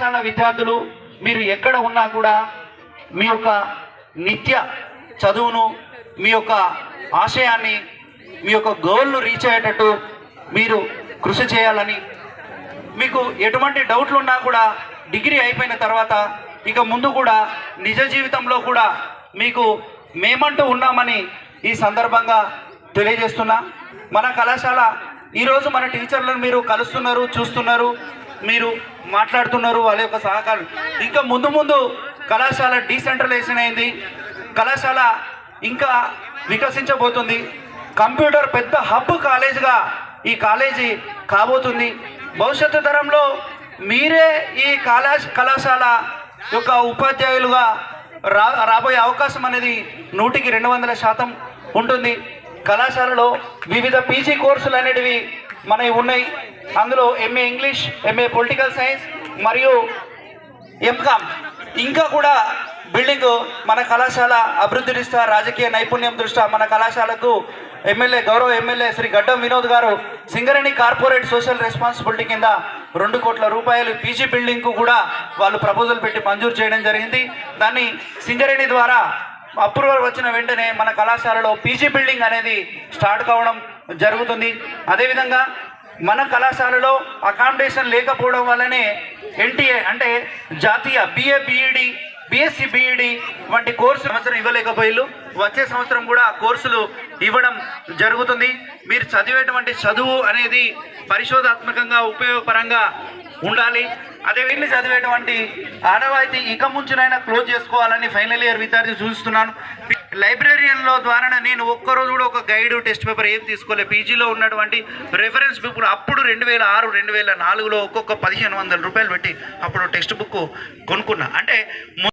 కళాశాల విద్యార్థులు మీరు ఎక్కడ ఉన్నా కూడా మీ యొక్క నిత్య చదువును మీ యొక్క ఆశయాన్ని మీ యొక్క గోల్ను రీచ్ అయ్యేటట్టు మీరు కృషి చేయాలని మీకు ఎటువంటి డౌట్లు ఉన్నా కూడా డిగ్రీ అయిపోయిన తర్వాత ఇక ముందు కూడా నిజ జీవితంలో కూడా మీకు మేమంటూ ఉన్నామని ఈ సందర్భంగా తెలియజేస్తున్నా. మన కళాశాల ఈరోజు మన టీచర్లను మీరు కలుస్తున్నారు చూస్తున్నారు. మీరు మాట్లాడుతున్నారు వాళ్ళ యొక్క సహకారం. ఇంకా ముందు ముందు కళాశాల డీసెంట్రలైజేషన్ అయింది. కళాశాల ఇంకా వికసించబోతుంది. కంప్యూటర్ పెద్ద హబ్ కాలేజ్గా ఈ కాలేజీ కాబోతుంది. భవిష్యత్తు తరంలో మీరే ఈ కళా కళాశాల యొక్క ఉపాధ్యాయులుగా రా రాబోయే అవకాశం అనేది నూటికి రెండు వందల శాతం ఉంటుంది. కళాశాలలో వివిధ పీజీ కోర్సులు అనేటివి మనవి ఉన్నాయి. అందులో MA English MA political science మరియు ఎంకామ్ ఇంకా కూడా బిల్డింగ్ మన కళాశాల అభివృద్ధి దృష్ట్యా రాజకీయ నైపుణ్యం దృష్ట్యా మన కళాశాలకు ఎమ్మెల్యే గౌరవ ఎమ్మెల్యే శ్రీ గడ్డం వినోద్ గారు సింగరేణి కార్పొరేట్ సోషల్ రెస్పాన్సిబిలిటీ కింద రెండు కోట్ల రూపాయలు పీజీ బిల్డింగ్కు కూడా వాళ్ళు ప్రపోజల్ పెట్టి మంజూరు చేయడం జరిగింది. దాన్ని సింగరేణి ద్వారా అప్రూవల్ వచ్చిన వెంటనే మన కళాశాలలో పీజీ బిల్డింగ్ అనేది స్టార్ట్ కావడం జరుగుతుంది. అదేవిధంగా మన కళాశాలలో అకామిడేషన్ లేకపోవడం వల్లనే ఎన్టీఏ అంటే జాతీయ బిఏ బిఈడి బిఎస్సి బిఈడి వంటి కోర్సు సంవత్సరం ఇవ్వలేకపోయిల్లు వచ్చే సంవత్సరం కూడా ఆ కోర్సులు ఇవ్వడం జరుగుతుంది. మీరు చదివేటువంటి చదువు అనేది పరిశోధాత్మకంగా ఉపయోగపరంగా ఉండాలి. అదే వీళ్ళు చదివేటువంటి ఆనవాయితీ ఇక ముంచునైనా క్లోజ్ చేసుకోవాలని ఫైనల్ ఇయర్ విద్యార్థి సూచిస్తున్నాను. లైబ్రరీలో ద్వారా నేను ఒక్కరోజు కూడా ఒక గైడ్ టెస్ట్ పేపర్ ఏం తీసుకోలే. పీజీలో ఉన్నటువంటి రెఫరెన్స్ బుక్ అప్పుడు రెండు వేల ఆరు రెండు వేల నాలుగులో ఒక్కొక్క పదిహేను వందల రూపాయలు పెట్టి అప్పుడు టెక్స్ట్ బుక్ కొనుక్కున్నా. అంటే